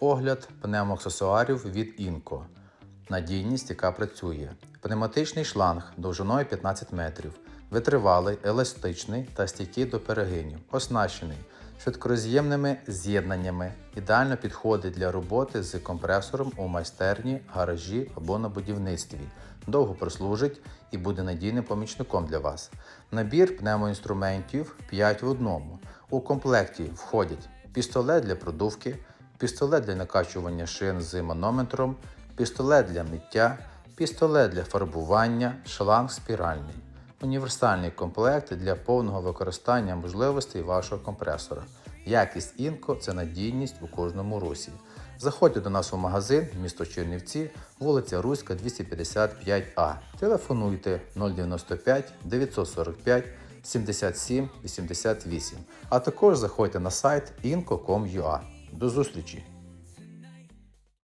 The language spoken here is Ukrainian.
Огляд пневмоаксесуарів від Інко. Надійність, яка працює. Пневматичний шланг довжиною 15 метрів, витривалий, еластичний та стійкий до перегинів, оснащений швидкороз'ємними з'єднаннями. Ідеально підходить для роботи з компресором у майстерні, гаражі або на будівництві. Довго прослужить і буде надійним помічником для вас. Набір пневмоінструментів 5 в одному. У комплекті входять пістолет для продувки, пістолет для накачування шин з манометром, пістолет для миття, пістолет для фарбування, шланг спіральний. Універсальний комплект для повного використання можливостей вашого компресора. Якість Інко це надійність у кожному русі. Заходьте до нас у магазин місто Чернівці, вулиця Руська, 255А. Телефонуйте 095 945 77 88. А також заходьте на сайт inco.com.ua. До зустрічі!